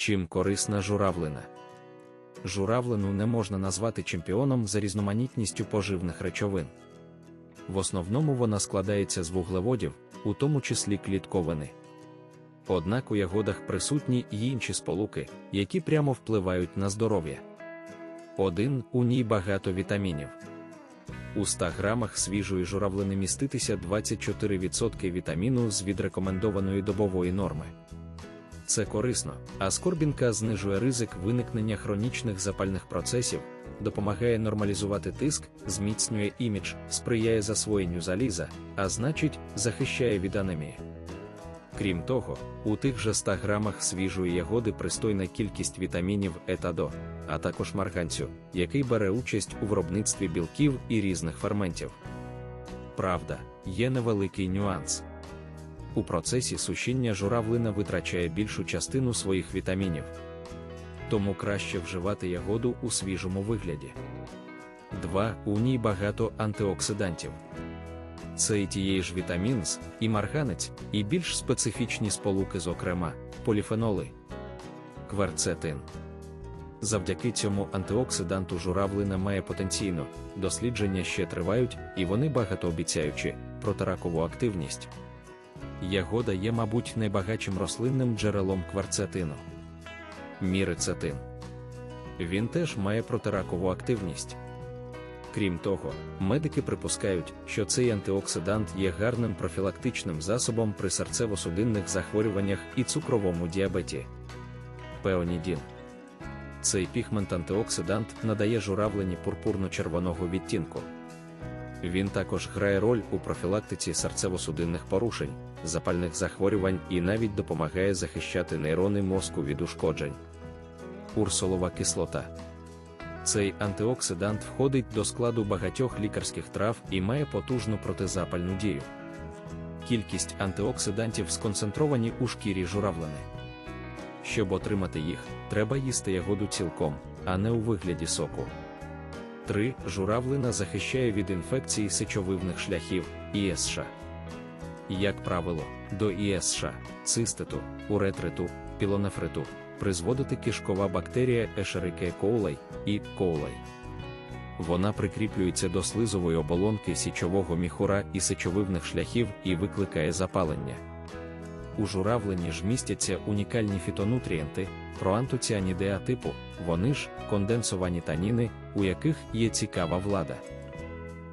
Чим корисна журавлина? Журавлину не можна назвати чемпіоном за різноманітністю поживних речовин. В основному вона складається з вуглеводів, у тому числі клітковини. Однак у ягодах присутні й інші сполуки, які прямо впливають на здоров'я. Один у ній багато вітамінів. У 100 грамах свіжої журавлини міститися 24% вітаміну з відрекомендованої добової норми. Це корисно, а скорбінка знижує ризик виникнення хронічних запальних процесів, допомагає нормалізувати тиск, зміцнює імідж, сприяє засвоєнню заліза, а значить, захищає від анемії. Крім того, у тих же 100 грамах свіжої ягоди пристойна кількість вітамінів Е та До, а також марганцю, який бере участь у виробництві білків і різних ферментів. Правда, є невеликий нюанс. У процесі сушіння журавлина витрачає більшу частину своїх вітамінів. Тому краще вживати ягоду у свіжому вигляді. 2. У ній багато антиоксидантів. Це і тієї ж вітамін і марганець, і більш специфічні сполуки, зокрема, поліфеноли, кверцетин. Завдяки цьому антиоксиданту журавлина має потенційно, дослідження ще тривають, і вони багатообіцяючі, протиракову активність. Ягода є, мабуть, найбагатшим рослинним джерелом кварцетину. Мірицетин. Він теж має протиракову активність. Крім того, медики припускають, що цей антиоксидант є гарним профілактичним засобом при серцево-судинних захворюваннях і цукровому діабеті. Пеонідін. Цей пігмент-антиоксидант надає журавлені пурпурно-червоного відтінку. Він також грає роль у профілактиці серцево-судинних порушень, запальних захворювань і навіть допомагає захищати нейрони мозку від ушкоджень. Урсолова кислота. Цей антиоксидант входить до складу багатьох лікарських трав і має потужну протизапальну дію. Кількість антиоксидантів сконцентровані у шкірі журавлини. Щоб отримати їх, треба їсти ягоду цілком, а не у вигляді соку. 3. Журавлина захищає від інфекцій сечовивних шляхів ІСШ. Як правило, до ІСШ, циститу, уретриту, пілонефриту призводити кишкова бактерія Escherichia coli і coli. Вона прикріплюється до слизової оболонки січового міхура і сечовивних шляхів і викликає запалення. У журавлені ж містяться унікальні фітонутрієнти, проантоціанідеа типу, вони ж конденсовані таніни, у яких є цікава влада.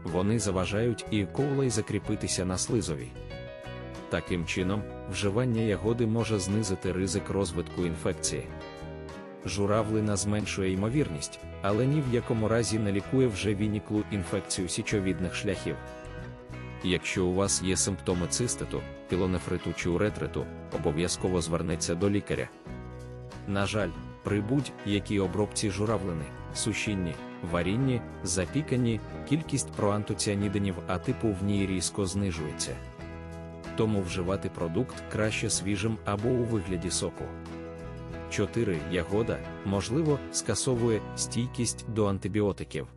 Вони заважають і колей закріпитися на слизові. Таким чином, вживання ягоди може знизити ризик розвитку інфекції. Журавлина зменшує ймовірність, але ні в якому разі не лікує вже вініклу інфекцію січовідних шляхів. Якщо у вас є симптоми циститу, пілонефриту чи уретриту, обов'язково звернеться до лікаря. На жаль, при будь-якій обробці журавлини, сушінні, варінні, запіканні, кількість проантоціанідинів А типу в ній різко знижується. Тому вживати продукт краще свіжим або у вигляді соку. 4. Ягода, можливо, скасовує стійкість до антибіотиків.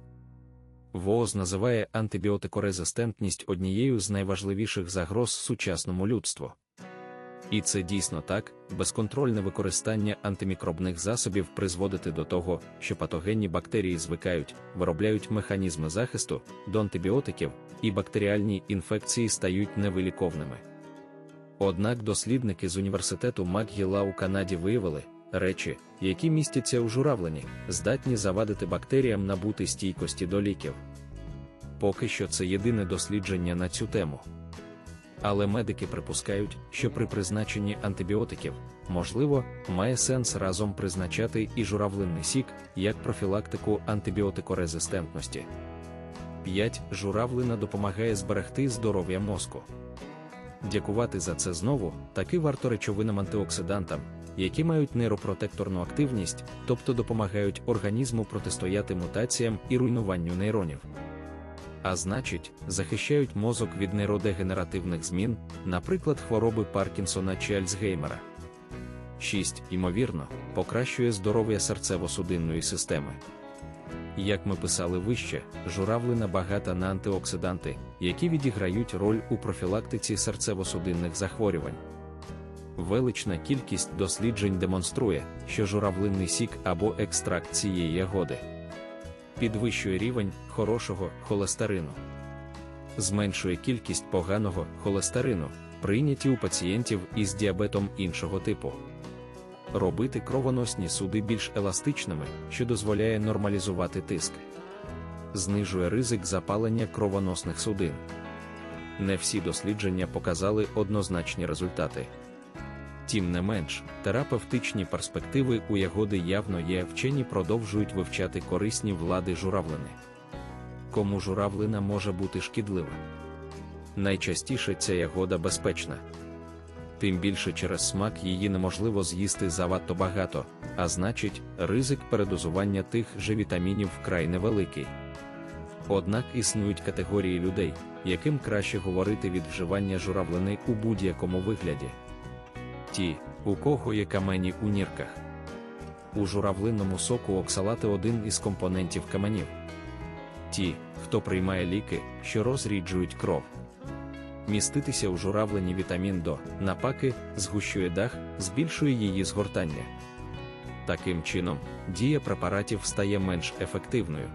ВООЗ називає антибіотикорезистентність однією з найважливіших загроз сучасному людству. І це дійсно так, безконтрольне використання антимікробних засобів призводити до того, що патогенні бактерії звикають, виробляють механізми захисту до антибіотиків, і бактеріальні інфекції стають невиліковними. Однак дослідники з університету МакГіла у Канаді виявили, речі, які містяться у журавлені, здатні завадити бактеріям набути стійкості до ліків. Поки що це єдине дослідження на цю тему. Але медики припускають, що при призначенні антибіотиків, можливо, має сенс разом призначати і журавлинний сік як профілактику антибіотикорезистентності. 5. Журавлина допомагає зберегти здоров'я мозку. Дякувати за це знову, таки варто речовинам антиоксидантам, які мають нейропротекторну активність, тобто допомагають організму протистояти мутаціям і руйнуванню нейронів. А значить, захищають мозок від нейродегенеративних змін, наприклад, хвороби Паркінсона чи Альцгеймера. 6. Ймовірно, покращує здоров'я серцево-судинної системи. Як ми писали вище, журавлина багата на антиоксиданти, які відіграють роль у профілактиці серцево-судинних захворювань. Велична кількість досліджень демонструє, що журавлинний сік або екстракт цієї ягоди підвищує рівень хорошого холестерину, зменшує кількість поганого холестерину, прийняті у пацієнтів із діабетом іншого типу. Робити кровоносні суди більш еластичними, що дозволяє нормалізувати тиск, знижує ризик запалення кровоносних судин. Не всі дослідження показали однозначні результати. Тим не менш, терапевтичні перспективи у ягоди явно є, вчені продовжують вивчати корисні влади журавлини. Кому журавлина може бути шкідлива? Найчастіше ця ягода безпечна. Тим більше через смак її неможливо з'їсти завадто багато, а значить, ризик передозування тих же вітамінів вкрай невеликий. Однак існують категорії людей, яким краще говорити від вживання журавлини у будь-якому вигляді. Ті, у кого є камені у нірках. У журавлинному соку оксалати один із компонентів каменів. Ті, хто приймає ліки, що розріджують кров. Міститися у журавлині вітамін До, напаки, згущує дах, збільшує її згортання. Таким чином, дія препаратів стає менш ефективною.